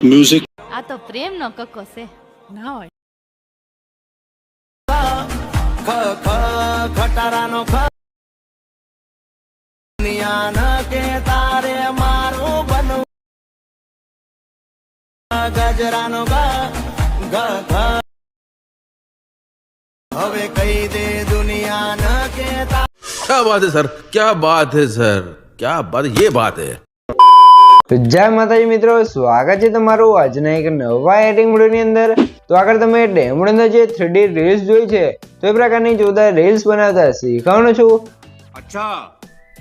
music આ તો પ્રેમનો કક્કો છે ના હોય ખટારાનો ખ દુનિયા ન કે તારે મારું બનવું ગજરાનો ગ ગ ગ હવે કહી દે દુનિયા ન કે તારે क्या बात है सर क्या बात है सर क्या बात ये बात है તો જય માતાજી મિત્રો, સ્વાગત છે તમારું આજના એક નવા એડિંગ વિડીયોની અંદર. તો આગળ તમે ડેમોડ અંદર જે થ્રીડી રીલ્સ જોઈ છે, તો એ પ્રકારની જોતા રીલ્સ બનાવતા શીખવાનું છું. અચ્છા.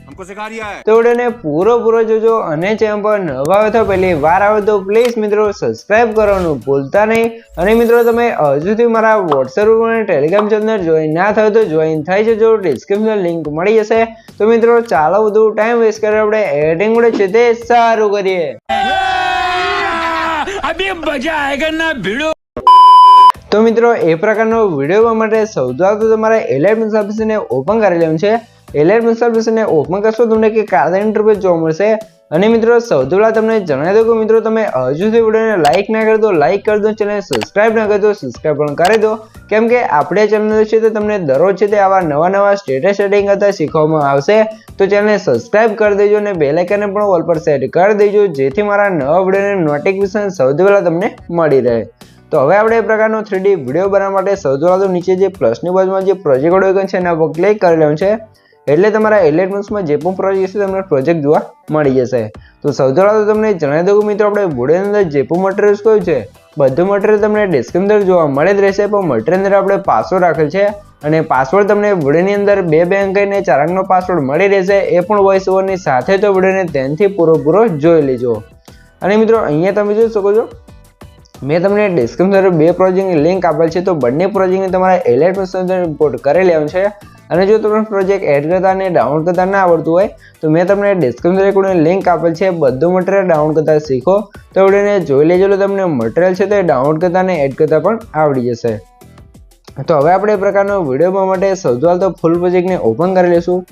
हमको सिखा रिया है તો વિડીયોને પૂરો પૂરો જોજો અને ચેનલ પર નવા આવે તો પહેલી વાર આવે તો પ્લીઝ મિત્રો સબસ્ક્રાઇબ કરવાનું ભૂલતા નહીં અને મિત્રો તમે હજુ સુધી મારા વોટ્સએપ અને ટેલિગ્રામ ચેનલ જોઈન ના થયો તો જોઈન થઈ જજો ડિસ્ક્રિપ્શન લિંક મળી જશે તો મિત્રો ચાલો બધું ટાઈમ વેસ્ટ કરે આપણે એડિંગ વિડીયો છે તે સારું કરીએ તો મિત્રો એ પ્રકારનો વિડીયો બનાવવા માટે સૌથી આગળ તો તમારે એલાઇટ મિક્સ એપ્લિકેશનને ઓપન કરી લેવાનું છે એલાઇટ મિક્સ ઓપમાં કરશો તમને કે કાર્ડ ઇન્ટરવ્યુ જોવા મળશે. અને મિત્રો, સૌથી પહેલાં તમને જણાવી દઉં કે મિત્રો, તમે હજુ સુધી વિડીયોને લાઇક ના કરી દો લાઇક કરી દો ચેનલ સબસ્ક્રાઇબ ના કરી દો સબસ્ક્રાઇબ પણ કરી દો. કેમ કે આપણે ચેનલ છે તે તમને દરરોજ છે તે આવા નવા નવા સ્ટેટસ સેટિંગ કરતા શીખવામાં આવશે. તો ચેનલને સબસ્ક્રાઇબ કરી દેજો અને બેલ આઇકનને પણ ઓલ પર સેટ કરી દેજો, જેથી મારા નવા વિડીયોની નોટિફિકેશન સૌથી પહેલાં તમને મળી રહે. તો હવે આપણે એ પ્રકારનો થ્રીડી વીડિયો બનાવવા માટે સૌથી પહેલાં તો નીચે જે પ્લસની બાજુમાં જે પ્રોજેક્ટ આઇકન છે એના પર ક્લિક કરી લેવું છે. એટલે તમારા એલિમેન્ટ્સમાં જે પણ પ્રોજેક્ટ છે તમને પ્રોજેક્ટ જોવા મળી જશે. તો સૌથી પહેલાં તો તમને જણાવી દઉં મિત્રો, આપણે વિડીયોની અંદર જે પણ મટીરિયલ્સ કયું છે, બધું મટીરિયલ તમને ડિસ્ક્રિપ્શન અંદર જોવા મળે જ રહેશે. પણ મટીરિયલ અંદર આપણે પાસવર્ડ રાખેલ છે અને પાસવર્ડ તમને વિડીયોની અંદર બે બે અંક અને ચાર અંકનો પાસવર્ડ મળી રહેશે. એ પણ વોઇસ ઓવરની સાથે તો વિડીયોને ધ્યાનથી પૂરો પૂરો જોઈ લેજો. અને મિત્રો, અહીંયા તમે જોઈ શકો છો મેં તમને ડિસ્ક્રિપ્શન બે પ્રોજેક્ટની લિંક આપેલ છે, તો બંને પ્રોજેક્ટની તમારે એલર્ટ રિપોર્ટ કરી લેવાનું છે. અને જો તમને પ્રોજેક્ટ એડ કરતા અને ડાઉનલોડ કરતા ના આવડતું હોય, તો મેં તમને ડિસ્ક્રિપ્શન કોઈને લિંક આપેલ છે. બધું મટીરિયલ ડાઉનલોડ કરતા શીખો. તો એને જોઈ લેજો તમને મટીરિયલ છે, તે ડાઉનલોડ કરતા અને એડ કરતા પણ આવડી જશે. તો હવે આપણે એ પ્રકારનો વીડિયો માટે સૌથી તો ફૂલ પ્રોજેક્ટને ઓપન કરી લઈશું.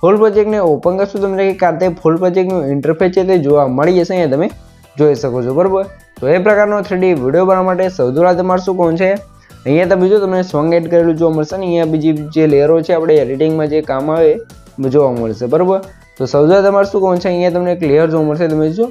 ફૂલ પ્રોજેક્ટને ઓપન કરશું તમને કાતે ફૂલ પ્રોજેક્ટનું ઇન્ટરફેસ છે તે જોવા મળી જશે અહીંયા તમે. જોઈ શકો છો, બરાબર? તો એ પ્રકારનો થ્રીડી વીડિયો બનાવવા માટે સૌથી પહેલાં તમારે શું કોણ છે? અહીંયા તમે જો તમને સોંગ એડ કરેલું જોવા મળશે ને, અહીંયા બીજી જે લેયરો છે, આપણે એડિટિંગમાં જે કામ આવે જોવા મળશે, બરાબર? તો સૌથી તમારે શું કોણ છે, અહીંયા તમને ક્લિયર જોવા મળશે, તમે જો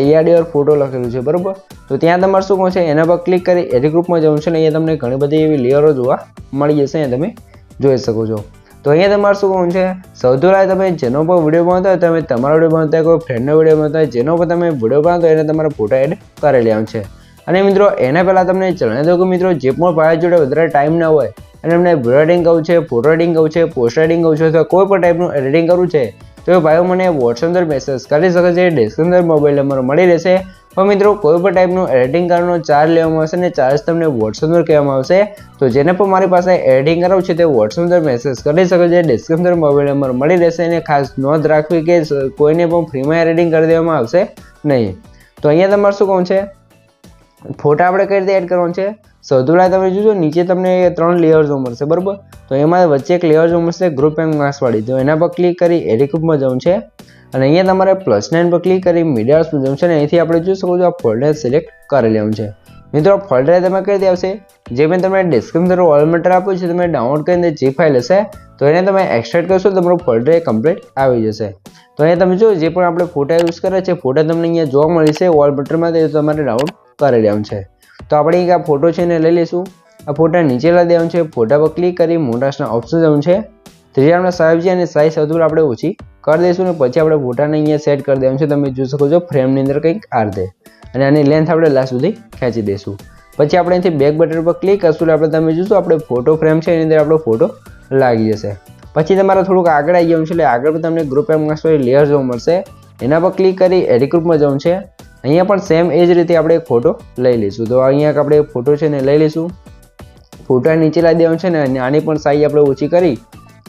એઆરડીઆર ફોટો લખેલું છે, બરાબર? તો ત્યાં તમારે શું કોણ છે, એના પર ક્લિક કરી એડિટ ગ્રુપમાં જવું છે ને, અહીંયા તમને ઘણી બધી એવી લેયરો જોવા મળી જશે, અહીંયા તમે જોઈ શકો છો. તો અહીંયા તમારે શું કહું છે? સૌથી પહેલાં તમે જેનો પર વીડિયો બનાવતા હોય, તમે તમારો વીડિયો બનાવતા હોય, કોઈ ફ્રેન્ડનો વીડિયો બનાવતા હોય, જેનો પર તમે વીડિયો બનાવતા એને તમારે ફોટો એડ કરી લેવાનું છે. અને મિત્રો, એના પહેલાં તમને જણાવી દઉં કે મિત્રો, જે પણ ભાઈ જોડે વધારે ટાઈમ ના હોય, અને એમને વીડિયો એડિંગ કરવું છે ફોટો એડિંગ કરવું છે પોસ્ટ એડિંગ કરવું છે, અથવા કોઈ પણ ટાઈપનું એડિટિંગ કરવું છે, તો એ ભાઈઓ મને વોટ્સઅપ અંદર મેસેજ કરી શકે છે ડિસ્ક્રિપ્શન મોબાઈલ નંબર મળી રહેશે પણ મિત્રો કોઈ પણ ટાઈપનું એડિટિંગ કરવાનો ચાર્જ લેવામાં આવશે અને ચાર્જ તમને વોટ્સઅપ પર કહેવામાં આવશે. તો જેને પણ મારી પાસે એડિટિંગ કરાવવું છે તે વોટ્સઅપ પર મેસેજ કરી શકો છો. ડિસ્ક્રિપ્શન મોબાઈલ નંબર મળી રહેશે અને ખાસ નોંધ રાખવી કે કોઈને પણ ફ્રીમાં એડિટિંગ કરી દેવામાં આવશે નહીં. તો અહીંયા તમારે શું કહું છે? ફોટા આપણે કઈ રીતે એડ કરવાનું છે? સૌથી તમે જોજો, નીચે તમને ત્રણ લેયર્સો મળશે, બરાબર? તો એમાં વચ્ચે એક લેયર જો મળશે ગ્રુપ એમ માસવાળી તો એના પર ક્લિક કરી ગ્રુપમાં જવું છે. અને અહીંયા તમારે પ્લસ નાઇન પર ક્લિક કરી મીડિયાર્સમાં જવું છે. અને અહીંથી આપણે જોઈ શકો છો આ ફોલ્ડર સિલેક્ટ કરી લેવું છે. મિત્રો ફોલ્ડર તમે કઈ રીતે આવશે? જે મેં તમને ડિસ્ક્રિપ્શન ઓલ મટર આપ્યું છે, તમે ડાઉનલોડ કરીને જે ફાઇલ હશે, તો એને તમે એક્સટ્રેક્ટ કરશો તમારું ફોલ્ડર એ કમ્પ્લીટ આવી જશે. તો અહીંયા તમે જો જે પણ આપણે ફોટા યુઝ કરે છે ફોટા તમને અહીંયા જોવા મળી છે વોલ બટરમાં તે તમારે ડાઉનલોડ કરી લેવું છે. તો આપણે એક આ ફોટો છે એને લઈ લઈશું. આ ફોટા નીચે લઈ દેવાનું છે. ફોટા પર ક્લિક કરી મોટાસના ઓપ્શન જવાનું છે. ત્રીજા સાહેબ છે અને સાઈઝ સૌથી આપણે ઓછી કરી દઈશું ને પછી આપણે ફોટાને અહીંયા સેટ કરી દેવાનું છે. તમે જોઈ શકો છો ફ્રેમની અંદર કંઈક આ રીતે અને આની લેન્થ આપણે લાસ્ટ સુધી ખેંચી દઈશું. પછી આપણે અહીંથી બેક બટન પર ક્લિક કરશું એટલે આપણે તમે જોશું આપણે ફોટો ફ્રેમ છે એની અંદર આપણો ફોટો લાગી જશે. પછી તમારે થોડુંક આગળ આવી જવાનું છે એટલે આગળ પણ તમને ગ્રુપ એમ લેયર જોવા મળશે. એના પર ક્લિક કરી એડિટ ગ્રુપમાં જવાનું છે. અહીંયા પણ સેમ એ જ રીતે આપણે ફોટો લઈ લઈશું. તો અહીંયા આપણે ફોટો છે ને લઈ લઈશું. ફોટા નીચે લાવી દેવાનું છે ને આની પણ સાઈઝ આપણે ઓછી કરી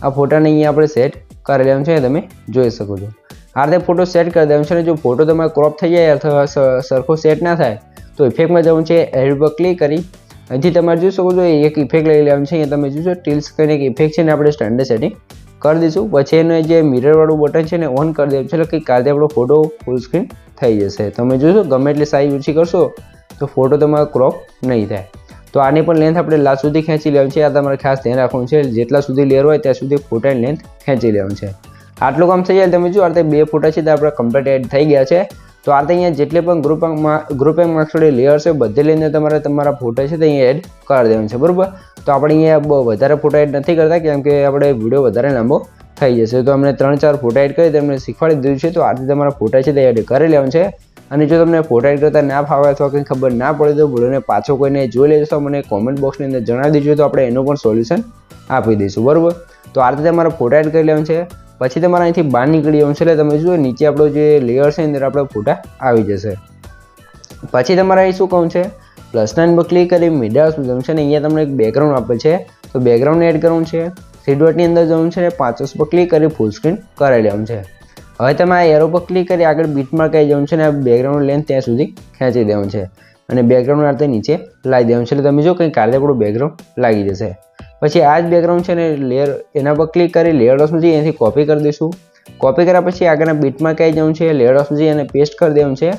આ ફોટાને અહીંયા આપણે સેટ કરી લેવાનું છે તમે જોઈ શકો છો. આ રીતે ફોટો સેટ કરી દેવાનું છે ને જો ફોટો તમારે ક્રોપ થઈ જાય અથવા સરખો સેટ ના થાય તો ઇફેક્ટમાં જવું છે એડ પર ક્લિક કરી. અહીંથી તમારે જોઈ શકો છો એક ઇફેક્ટ લઈ લેવાનું છે. અહીંયા તમે જોશો ટીલ્સ કરીને એક ઇફેક્ટ છે ને આપણે સ્ટેન્ડર્ડ સેટિંગ કરી દઈશું. પછી એને જે મિરરવાળું બટન છે ને ઓન કરી દેવું છે એટલે કે કાલે આપણો ફોટો ફૂલ સ્ક્રીન થઈ જશે. તમે જોશો, ગમે એટલી સાઈઝ ઓછી કરશો, તો ફોટો તમારો ક્રોપ નહીં થાય. તો આની પણ લેન્થ આપણે લાસ્ટ સુધી ખેંચી લેવાનું છે. આ તમારે ખાસ ધ્યાન રાખવાનું છે. જેટલા સુધી લેર હોય, ત્યાં સુધી ફોટાની લેન્થ ખેંચી લેવાનું છે. આટલું કામ થઈ જાય તમે જો આ બે ફોટા છે, તે આપણે કમ્પ્લીટ એડ થઈ ગયા છે. તો આ રીતે અહીંયા જેટલે પણ group group and marks layer છે, બધે લઈને તમારે તમારા ફોટા છે તે અહીંયા એડ કરી દેવાનું છે, બરાબર? તો આપણે અહીંયા વધારે ફોટા એડ નથી કરતા, કેમ કે આપણે વીડિયો વધારે લાંબો થઈ જશે. તો અમને ત્રણ ચાર ફોટા એડ કરી તમને શીખવાડી દીધું છે, તો આથી તમારા ફોટા છે તે એડ કરી લેવાનું છે. અને જો તમને ફોટા એડ કરતા ના ફાવે અથવા કંઈ ખબર ના પડે તો ભૂલોને પાછો કોઈને જોઈ લેજો તો મને કોમેન્ટ બોક્સની અંદર જણાવી દેજો, તો આપણે એનું પણ સોલ્યુશન આપી દઈશું, બરાબર? તો આ રીતે તમારા ફોટા એડ કરી લેવાનું છે. પછી તમારે અહીંથી બહાર નીકળી છે. એટલે તમે જુઓ, નીચે આપણો જે લેયર છે અંદર આપણો ફોટા આવી જશે. પછી તમારે અહીં શું કહું છે? પ્લસ નાઇન પર ક્લિક કરી મીડિયા જવું છે ને અહીંયા તમને એક બેકગ્રાઉન્ડ આપે છે. તો બેકગ્રાઉન્ડ એડ કરવું છે. થ્રી અંદર જવું છે ને પાંચસ પર ક્લિક કરી ફૂલ સ્ક્રીન કરાવી લેવું છે. હવે તમે આ એરો પર ક્લિક કરી આગળ બીટમાં કહી જવું છે ને બેકગ્રાઉન્ડ લેન્થ ત્યાં સુધી ખેંચી દેવાનું છે. અને બેકગ્રાઉન્ડ આ નીચે લાવી દેવાનું છે. એટલે તમે જો કંઈ આપણું બેકગ્રાઉન્ડ લાગી જશે. પછી આ જ બેકગ્રાઉન્ડ છે ને લેયર એના પર ક્લિક કરી લેયર ઓફ જઈ એનાથી કોપી કરી દઈશું. કોપી કર્યા પછી આગળના બીટમાર્ક આવી જવું છે લેયર ઓફ જઈ અને પેસ્ટ કરી દેવાનું છે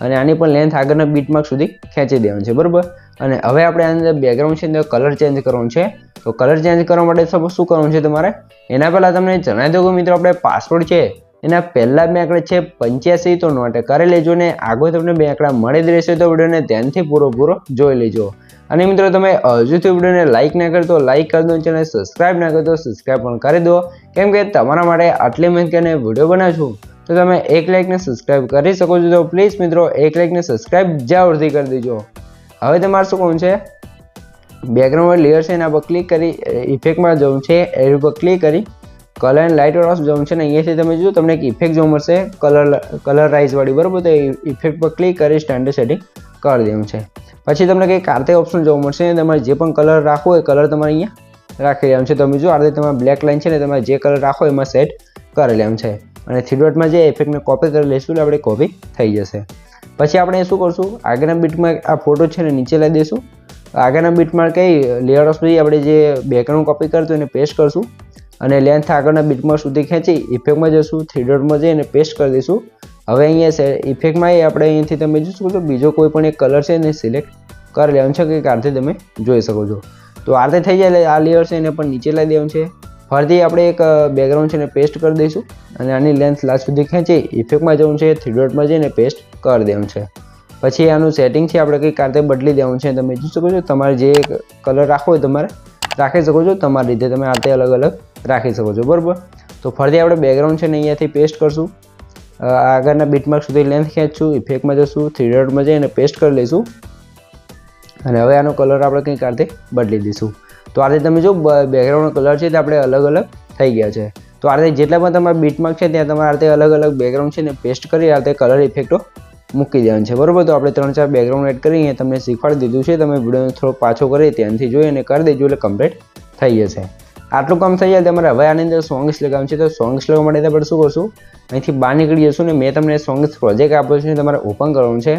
અને આની પણ લેન્થ આગળના બીટમાર્ક સુધી ખેંચી દેવાનું છે, બરાબર? અને હવે આપણે આની અંદર બેકગ્રાઉન્ડ છે અંદર કલર ચેન્જ કરવાનું છે. તો કલર ચેન્જ કરવા માટે સપોઝ શું કરવાનું છે તમારે? એના પહેલાં તમને જણાવી દઉં કે મિત્રો, આપણે પાસવર્ડ છે એના પહેલાં બે આંકડા છે પંચ્યાસી, તો નોટ કરી લેજો ને આગળ તમને બે આંકડા મળી જ રહેશે તો વિડીયોને ધ્યાનથી પૂરો પૂરો જોઈ લેજો. અને મિત્રો, તમે હજુથી વિડીયોને લાઇક ના કરતો લાઇક કરી દો ચેનલ સબસ્ક્રાઇબ ના કરતો સબસ્ક્રાઇબ પણ કરી દો. કેમ કે તમારા માટે આટલી મહેનત કરીને વીડિયો બનાવું તો તમે એક લાઇકને સબસ્ક્રાઇબ કરી શકો છો. તો પ્લીઝ મિત્રો, એક લાઇકને સબસ્ક્રાઇબ જરૂરથી કરી દેજો. હવે તમારે શું કહું છે? બેકગ્રાઉન્ડ લેયર છે, એના પર ક્લિક કરી ઇફેક્ટમાં જવું છે એ ઉપર ક્લિક કરી કલર એન્ડ લાઇટ છે ને અહીંયાથી તમે જો તમને એક ઇફેક્ટ જોવા મળશે. કલર કલર વાળી, બરાબર? તો ઇફેક્ટ પર ક્લિક કરી સ્ટાન્ડર્ડ સેટિંગ કરી દેવું છે. પછી તમને કંઈક કાર્તે ઓપ્શન જોવા મળશે તમારે જે પણ કલર રાખવો હોય કલર તમારે અહીંયા રાખી લેવાનું છે. તમે જો આ રીતે તમારે બ્લેક લાઇન છે ને, તમારે જે કલર રાખો એમાં સેટ કરી લેવું છે. અને થ્રીડોટમાં જે ઇફેક્ટને કોપી કરી લઈશું એટલે આપણે કોપી થઈ જશે. પછી આપણે શું કરશું? આગળના બીટમાં આ ફોટો છે ને, નીચે લઈ દઈશું. આગળના બીટમાં કઈ લેયર ઓફ આપણે જે બેકગ્રાઉન્ડ કોપી કરતું એને પેસ્ટ કરશું. અને લેન્થ આગળના બીટમાં સુધી ખેંચી ઇફેક્ટમાં જશું થ્રી ડોટમાં જઈને પેસ્ટ કરી દઈશું. હવે અહીંયા ઇફેક્ટમાં આપણે અહીંયાથી તમે જોઈ શકો છો, બીજો કોઈ પણ એક કલર છે એને સિલેક્ટ કરી લેવાનું છે કે કારથી તમે જોઈ શકો છો. તો આ રીતે થઈ જાય એટલે આ લેયર છે એને પણ નીચે લઈ દેવાનું છે. ફરીથી આપણે એક બેકગ્રાઉન્ડ છે એને પેસ્ટ કરી દઈશું અને આની લેન્થ લાસ્ટ સુધી ખેંચી ઇફેક્ટમાં જવું છે થ્રી ડોટમાં જઈને પેસ્ટ કરી દેવાનું છે. પછી આનું સેટિંગ છે આપણે કંઈક કારતે બદલી દેવાનું છે. તમે જોઈ શકો છો, તમારે જે કલર રાખવો હોય તમારે રાખી શકો છો, તમારી રીતે તમે આ રીતે અલગ અલગ રાખી શકો છો, બરાબર? તો ફરીથી આપણે બેકગ્રાઉન્ડ છે ને અહીંયાથી પેસ્ટ કરશું. આગળના બીટમાર્ક સુધી લેન્થ ખેંચશું ઇફેક્ટમાં જશું થ્રી ડોટમાં જઈને પેસ્ટ કરી લઈશું. અને હવે આનો કલર આપણે કંઈક આરતે બદલી દઈશું. તો આ તમે જો બેકગ્રાઉન્ડનો કલર છે તે આપણે અલગ અલગ થઈ ગયા છે. તો આ જેટલા પણ તમારા બીટમાર્ક છે ત્યાં તમારે રીતે અલગ અલગ બેકગ્રાઉન્ડ છે ને પેસ્ટ કરી આ રીતે કલર ઇફેક્ટો મૂકી દેવાનું છે. બરાબર? તો આપણે ત્રણ ચાર બેકગ્રાઉન્ડ એડ કરી, અહીંયા તમને શીખવાડી દીધું છે. તમે વિડીયોને થોડો પાછો કરી, ત્યાંથી જોઈ અને કરી દેજો એટલે કમ્પ્લીટ થઈ જશે. આટલું કામ થઈ જાય તમારે હવે આની અંદર સોંગ્સ લગાવવાનું છે. તો સોંગ્સ લગાવવા માટે આપણે શું કરશું? અહીંથી બહાર નીકળી જશું ને મેં તમને સોંગ્સ પ્રોજેક્ટ આપ્યો છે તમારે ઓપન કરવાનું છે.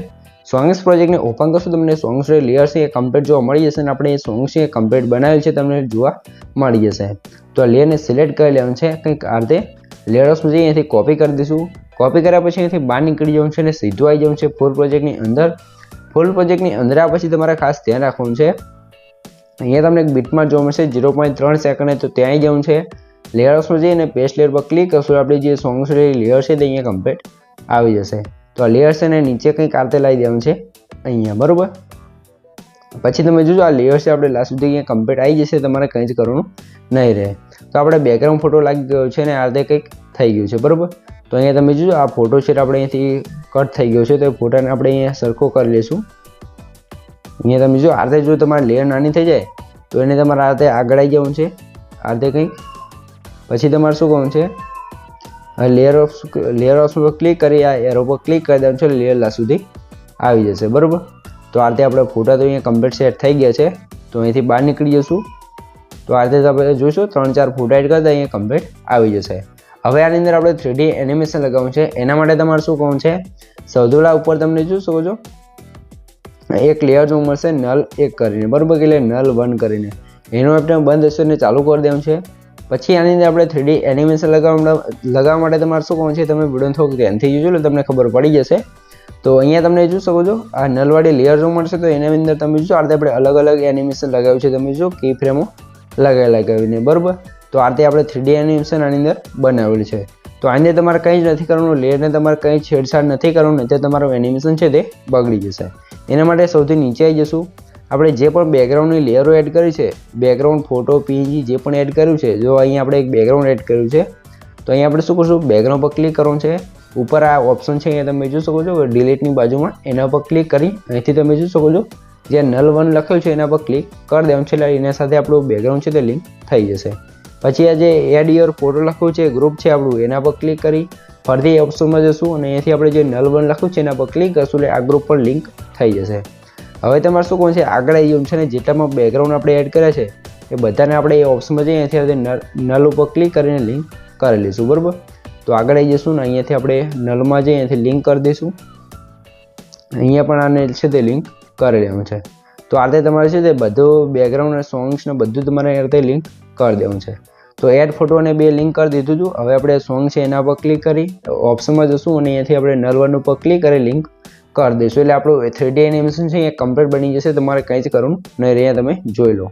સોંગ્સ પ્રોજેક્ટને ઓપન કરશું તમને સોંગ્સ લેયર છે એ કમ્પ્લીટ જોવા મળી જશે અને આપણે એ સોંગ્સ એ કમ્પ્લીટ બનાવેલ છે તમને જોવા મળી જશે. તો આ લેયરને સિલેક્ટ કરી લેવાનું છે. કંઈક આ રીતે લેયર્સમાં જઈ અહીંયાથી કોપી કરી દઈશું. કોપી કર્યા પછી અહીંથી બહાર નીકળી જવાનું છે અને સીધું આવી જવાનું છે ફૂલ પ્રોજેક્ટની અંદર. ફૂલ પ્રોજેક્ટની અંદર આ પછી તમારે ખાસ ધ્યાન રાખવાનું છે. અહીંયા તમને એક બીટમાં જોવા મળશે, ઝીરો પોઈન્ટ ત્રણ સેકન્ડ તો ત્યાં આવી જવું છે. લેયર્સમાં જઈને પેસ્ટ લેયર પર ક્લિક કરશું આપણી જે સોંગ્સ લેયર છે તે અહીંયા કમ્પ્લીટ આવી જશે. તો આ લેયર્સ છે ને નીચે કંઈક આરતે લાવી દેવાનું છે. અહીંયા, બરાબર? પછી તમે જોજો, આ લેયર્સ છે આપણે લાસ્ટ સુધી અહીંયા કમ્પ્લીટ આવી જશે, તમારે કંઈ જ કરવાનું નહીં રહે. તો આપણે બેકગ્રાઉન્ડ ફોટો લાગી ગયો છે ને આ રીતે કંઈક થઈ ગયું છે, બરાબર? તો અહીંયા તમે જોજો, આ ફોટો છે આપણે અહીંયાથી કટ થઈ ગયો છે, તો એ ફોટાને આપણે અહીંયા સરખો કરી લઈશું. અહીંયા તમે જો આરતે જો તમારી લેયર નાની થઈ જાય, તો એને તમારે આ આગળ આવી જવું છે આ રીતે કંઈક પછી તમારે શું કહું છે લેયર ઓફ લેયર ઓફ પર ક્લિક કરી, આ એરો પર ક્લિક કરી દેવાનું છે લેયર લા સુધી આવી જશે, બરાબર? તો આ રીતે આપણે ફોટા તો અહીંયા કમ્પ્લીટ સેટ થઈ ગયા છે, તો અહીંથી બહાર નીકળી જશું. તો આ રીતે આપણે જોઈશું ત્રણ ચાર ફોટા એડ કરતા અહીંયા કમ્પ્લીટ આવી જશે. હવે આની અંદર આપણે થ્રીડી એનિમેશન લગાવવું છે, એના માટે તમારે શું કહું છે સૌધોળા ઉપર તમને જોઈ શકો છો એક લેયર જોવા મળશે નલ એક કરીને. બરાબર એટલે નલ વન કરીને. એનો આપણે બંધ હશે ને ચાલુ કરી દેવું છે. પછી આની અંદર આપણે થ્રીડી એનિમેશન લગાવવા લગાવવા માટે તમારે શું કહું છે? તમે વીડિયો થોડુંક ધ્યાનથી જોજો, એટલે તમને ખબર પડી જશે. તો અહીંયા તમને જોઈ શકો છો, આ નલવાળી લેયર જોવા મળશે, તો એના અંદર તમે જોશો આ રીતે આપણે અલગ અલગ એનિમેશન લગાવ્યું છે, તમે જો કી ફ્રેમો લગાવી લગાવીને બરાબર? તો આ રીતે આપણે થ્રીડી એનિમેશન આની અંદર બનાવેલું છે. તો આને તમારે કંઈ જ નથી કરવાનું, લેયરને તમારે કંઈ છેડછાડ નથી કરવાનું નહીં તમારું એનિમેશન છે તે બગડી જશે. એના માટે સૌથી નીચે આવી જશું. આપણે જે પણ બેકગ્રાઉન્ડની લેયરો એડ કરી છે બેકગ્રાઉન્ડ ફોટો પીજી જે પણ એડ કર્યું છે, જો અહીંયા આપણે એક બેકગ્રાઉન્ડ એડ કર્યું છે, તો અહીંયા આપણે શું કરશું? બેકગ્રાઉન્ડ પર ક્લિક કરવાનું છે. ઉપર આ ઓપ્શન છે, અહીંયા તમે જોઈ શકો છો ડિલીટની બાજુમાં એના પર ક્લિક કરી, અહીંથી તમે જોઈ શકો છો, જે નલ વન લખ્યું છે, એના પર ક્લિક કરી દેવાનું છે, એટલે એના સાથે આપણું બેકગ્રાઉન્ડ છે તે લિંક થઈ જશે. પછી આ જે એડ યોર ફોટો લખ્યું છે ગ્રુપ છે આપણું, એના પર ક્લિક કરી, ફરીથી ઓપ્શનમાં જશું અને અહીંયાથી આપણે જે નલ વન લખ્યું છે, એના પર ક્લિક કરશું એટલે આ ગ્રુપ પર લિંક થઈ જશે. હવે તમારે શું કહું છે, આગળ આવી જવું છે ને, જેટલામાં બેકગ્રાઉન્ડ આપણે એડ કર્યા છે, એ બધાને આપણે એ ઓપ્શનમાં જઈએ, અહીંયાથી નલ ઉપર ક્લિક કરીને લિંક કરી લઈશું, બરાબર? તો આગળ આવી જઈશું ને, અહીંયાથી આપણે નલમાં જઈએ, અહીંયાથી લિંક કરી દઈશું. અહીંયા પણ આને છે તે લિંક કરી દેવાનું છે. તો આ રીતે તમારે છે તે બધું બેકગ્રાઉન્ડ અને સોંગ્સને બધું તમારે આ રીતે લિંક કરી દેવાનું છે. તો એડ ફોટો અને બે લિંક કરી દીધું હતું. હવે આપણે સોંગ છે એના પર ક્લિક કરી ઓપ્શનમાં જશું અને અહીંયાથી આપણે નલ વન ઉપર ક્લિક કરી લિંક કરી દઈશું. એટલે આપણું થ્રીડી એનિમેશન છે એ કમ્પ્લીટ બની જશે. તમારે કંઈ જ કરવાનું નહીં. અહીંયા તમે જોઈ લો.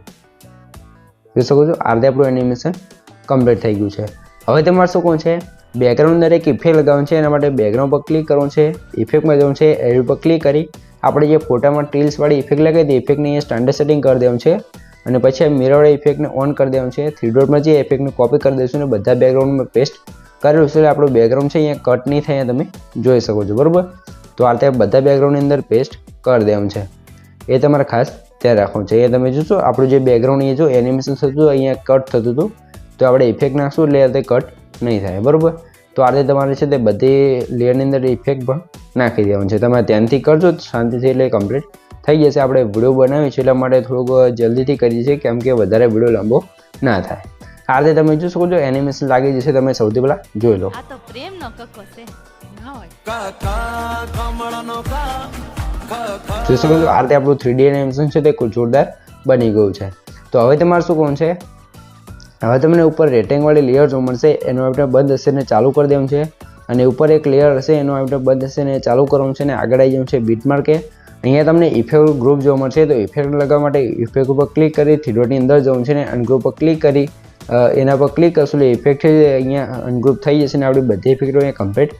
જોઈ શકો છો? આ રીતે આપણું એનિમેશન કમ્પ્લીટ થઈ ગયું છે. હવે તમારે શું કહું છે? બેકગ્રાઉન્ડ એક ઇફેક્ટ લગાવવાનું છે. એના માટે બેકગ્રાઉન્ડ પર ક્લિક કરવાનું છે. ઇફેક્ટમાં જવાનું છે એડ પર ક્લિક કરી. આપણે જે ફોટામાં ટીલ્સવાળી ઇફેક્ટ લગાવી હતી ઇફેક્ટની સ્ટાન્ડર્ડ સેટિંગ કરી દેવાનું છે. અને પછી આ મિરરવાળી ઇફેક્ટને ઓન કરી દેવાનું છે. થ્રી ડોટમાં જે ઇફેક્ટને કોપી કરી દઈશું અને બધા બેકગ્રાઉન્ડમાં પેસ્ટ કરેલું છે આપણું બેકગ્રાઉન્ડ છે અહીંયા કટ નહીં થાય તમે જોઈ શકો છો. બરાબર? તો આ રીતે બધા બેકગ્રાઉન્ડની અંદર પેસ્ટ કરી દેવાનું છે. એ તમારે ખાસ ધ્યાન રાખવાનું છે. અહીંયા તમે જોશો, આપણું જે બેકગ્રાઉન્ડ અહીંયા જો એનિમેશન થતું અહીંયા કટ થતું હતું, તો આપણે ઇફેક્ટ નાખશું એટલે તે કટ નહીં થાય. બરાબર? તો આજે તમારે છે તે બધી લેયરની અંદર ઇફેક્ટ પણ નાખી દેવાનું છે. તમે ધ્યાનથી કરજો શાંતિથી એટલે કમ્પ્લીટ થઈ જશે. આપણે વીડિયો બનાવીએ છીએ એટલા માટે થોડુંક જલ્દીથી કરી છે કેમ કે વધારે વીડિયો લાંબો ના થાય. આ રીતે તમે જોઈ શકો છો એનિમેશન લાગી જશે તમે સૌથી પહેલાં જોઈ લો. આ તો પ્રેમનો કક્કો છે. જોઈ શકો છો આ રીતે આપણું થ્રીડી એનિમેશન છે તે જોરદાર બની ગયું છે. તો હવે તમારે શું કહું છે? હવે તમને ઉપર રેટિંગવાળી લેયર જોવા મળશે, એનો આપણે બંધ હશે ને ચાલુ કરી દેવું છે. અને ઉપર એક લેયર હશે, એનો આપણે બંધ હશે ને ચાલુ કરવાનું છે ને આગળ આવી જવું છે બીટ માર્કે અહીંયા તમને ઇફેક્ટ ગ્રુપ જોવા મળશે, તો ઇફેક્ટ લગાવવા માટે ઇફેક્ટ ઉપર ક્લિક કરી થ્રીડોટની અંદર જવું છે ને અનગ્રુપ પર ક્લિક કરી એના પર ક્લિક કરશું એટલે ઇફેક્ટ અહીંયા અનગ્રુપ થઈ જશે ને આપણી બધી ઇફેક્ટો અહીંયા કમ્પ્લીટ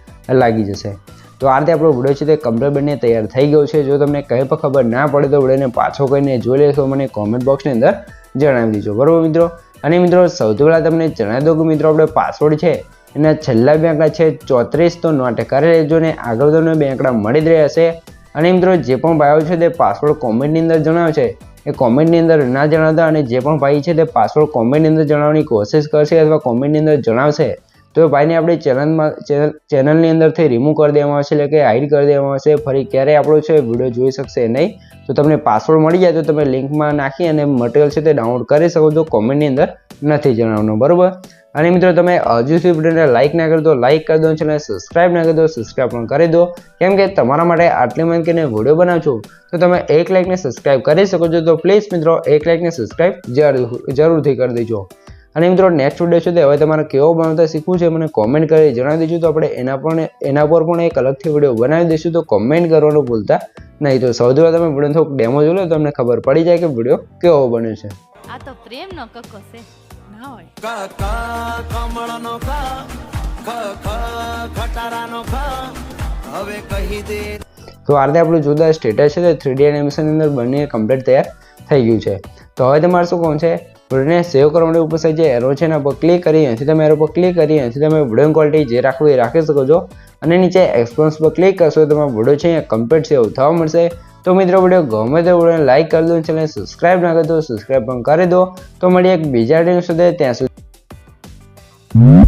લાગી જશે. તો આ રીતે આપણો વીડિયો છે તે કમ્પ્લીટ બનીને તૈયાર થઈ ગયો છે. જો તમને કંઈ પણ ખબર ના પડે તો વિડીયોને પાછો કરીને જોઈ લેશો, મને કોમેન્ટ બોક્સની અંદર જણાવી દીજો. બરાબર મિત્રો? અને મિત્રો, સૌથી પહેલાં તમને જણાવી દઉં કે મિત્રો, આપણે પાસવર્ડ છે એના છેલ્લા બે આંકડા છે ચોત્રીસ, તો નોટ કરી લેજો ને આગળ તમને બે આંકડા મળી જ રહ્યા હશે અને મિત્રો, જે પણ ભાઈઓ છે તે પાસવર્ડ કોમેન્ટની અંદર જણાવે છે એ કોમેન્ટની અંદર ના જણાવતા અને જે પણ ભાઈ છે તે પાસવર્ડ કોમેન્ટની અંદર જણાવવાની કોશિશ કરશે અથવા કોમેન્ટની અંદર જણાવશે. તો ભાઈને આપણે ચેનલમાં ચેનલ ચેનલની અંદરથી રિમૂવ કરી દેવામાં આવશે, એટલે કે હાઈડ કરી દેવામાં આવશે. ફરી ક્યારે આપણો છે વીડિયો જોઈ શકશે નહીં. તો તમને પાસવર્ડ મળી જાય તો તમે લિંકમાં નાખી અને મટીરિયલ છે તે ડાઉનલોડ કરી શકો છો કોમેન્ટની અંદર. નથી જણાવવાનું, બરાબર? અને મિત્રો તમે હજુ સુધી વિડીયોને લાઇક ના કરી દો લાઇક કરી દો ચેનલ સબસ્ક્રાઇબ ના કરી દો સબસ્ક્રાઇબ પણ કરી દો. કેમ કે તમારા માટે આટલી મહેનત કરીને વીડિયો બનાવું છું, તો તમે એક લાઇકને સબસ્ક્રાઇબ કરી શકો છો. તો પ્લીઝ મિત્રો, એક લાઇકને સબસ્ક્રાઇબ જરૂર, જરૂરથી કરી દેજો. અને મિત્રો નેક્સ્ટ વીડિયો છે તે હવે તમારે કેવો બનાવતા શીખવું છે મને કોમેન્ટ કરી જણાવી દેજો. તો આપણે એના પણ એના પર પણ એક અલગથી વીડિયો બનાવી દઈશું. તો કોમેન્ટ કરવાનું ભૂલતા નહીં. તો સૌથી પહેલાં તમે વીડિયો થોડુંક ડેમો જોઈ લો તમને ખબર પડી જાય કે વીડિયો કેવો બને છે. આ તો પ્રેમનો કક્કો છે. ના હોય. ક ક કમળનો કા ખ ખ ખટારાનો ખ. હવે કહી દે. તો આ રીતે આપણું જુદા સ્ટેટસ છે. તે થ્રીડી એનિમેશનની અંદર બંને કમ્પ્લીટ તૈયાર થઈ ગયું છે. તો હવે તમારે શું કહું છે? વિડીયોને સેવ કરવા માટે ઉપર સાઈડ જે એરો છે એના પર ક્લિક કરી અહીંથી તમે એરો પર ક્લિક કરી અહીંથી તમે વીડિયો ક્વોલિટી જે રાખવું એ રાખી શકો છો. અને નીચે એક્સપોન્સ પર ક્લિક કરશો તો તમારો વીડિયો છે અહીંયા કમ્પ્લીટ સેવ થવા મળશે. તો મિત્રો વીડિયો ગમે તો વિડીયોને લાઇક કરી દો ચેનલ સબસ્ક્રાઇબ ના કરી દો સબસ્ક્રાઇબ પણ કરી દો. તો મળીએ એક બીજા વીડિયો સુધી. ત્યાં સુધી